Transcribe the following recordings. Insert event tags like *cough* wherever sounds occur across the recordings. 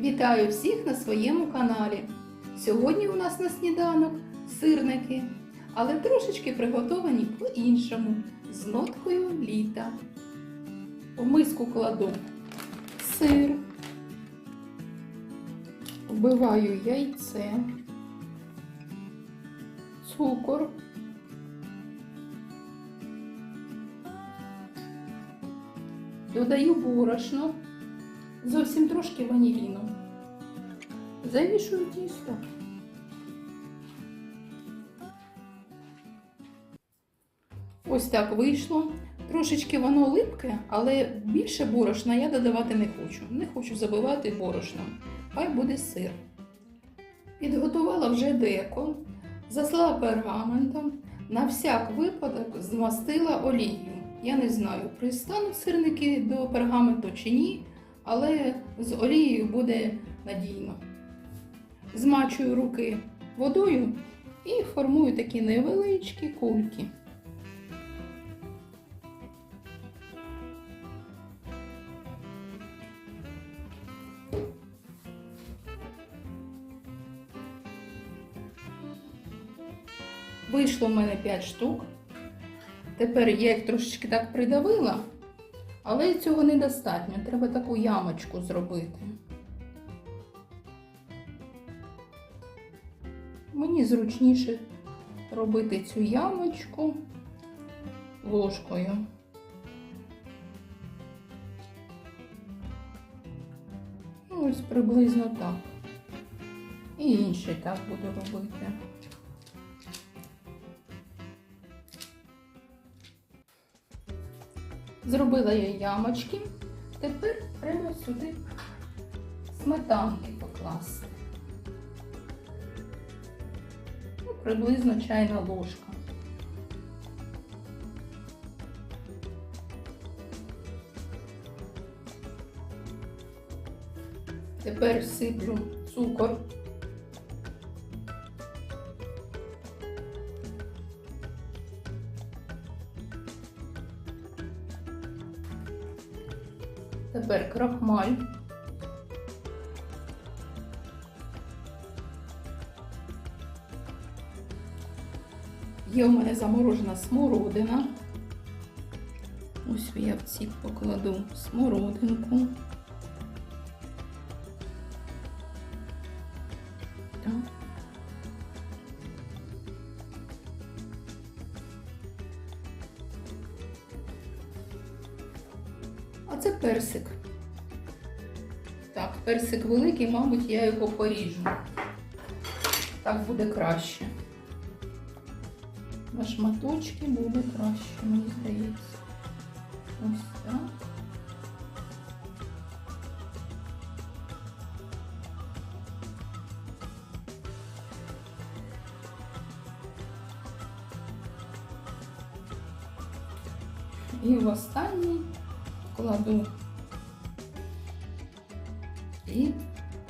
Вітаю всіх на своєму каналі. Сьогодні у нас на сніданок сирники, але трошечки приготовані по-іншому, з ноткою літа. В миску кладу сир, вбиваю яйце, цукор, додаю борошно зовсім трошки ваніліну. Замішую тісто. Ось так вийшло. Трошечки воно липке, але більше борошна я додавати не хочу. Не хочу забивати борошном. Хай буде сир. Підготувала вже деко, заслала пергаментом, на всяк випадок змастила олією. Я не знаю, пристануть сирники до пергаменту чи ні, але з олією буде надійно. Змачую руки водою і формую такі невеличкі кульки. Вийшло в мене 5 штук. Тепер я їх трошечки так придавила, але цього недостатньо. Треба таку ямочку зробити. Мені зручніше робити цю ямочку ложкою. Ну, ось приблизно так. І інший так буду робити. Зробила я ямочки. Тепер треба сюди сметанки покласти. Ну, приблизно чайна ложка. Тепер сиплю цукор. Тепер крахмаль. Є у мене заморожена смородина. Ось я в цік покладу смородинку. Це персик. Так, персик великий, мабуть, я його поріжу. Так буде краще. На шматочки буде краще, мені здається. Ось так. І в останній кладу і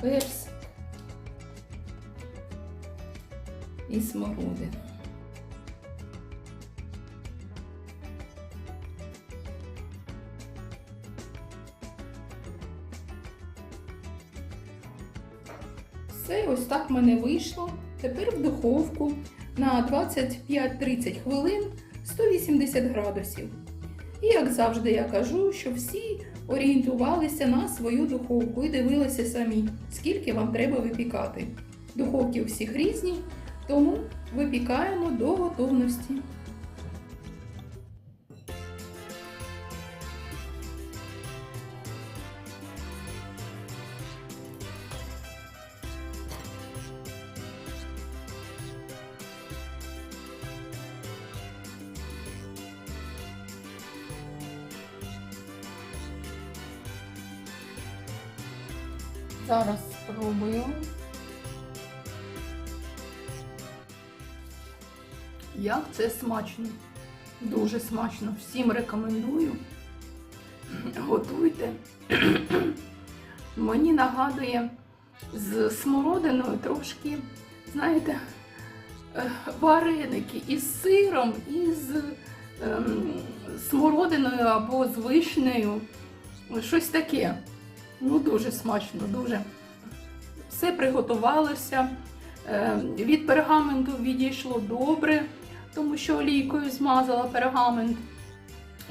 персик, і смородину. Все, ось так в мене вийшло. Тепер в духовку на 25-30 хвилин 180 градусів. І як завжди я кажу, що всі орієнтувалися на свою духовку і дивилися самі, скільки вам треба випікати. Духовки у всіх різні, тому випікаємо до готовності. Зараз спробую. Як це смачно. Дуже смачно. Всім рекомендую. Готуйте. Мені нагадує з смородиною трошки, знаєте, е, вареники із сиром, і з ем, смородиною або з вишнею. Щось таке. Ну, дуже смачно, дуже. все приготувалося. Е, Від пергаменту відійшло добре, тому що олійкою змазала пергамент.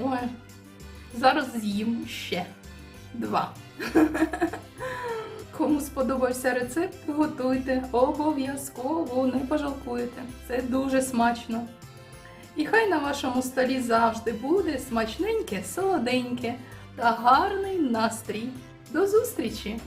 Ой, зараз з'їм ще два. *laughs* Кому сподобався рецепт, готуйте обов'язково, не пожалкуєте. Це дуже смачно. І хай на вашому столі завжди буде смачненьке, солоденьке та гарний настрій. До зустрічі!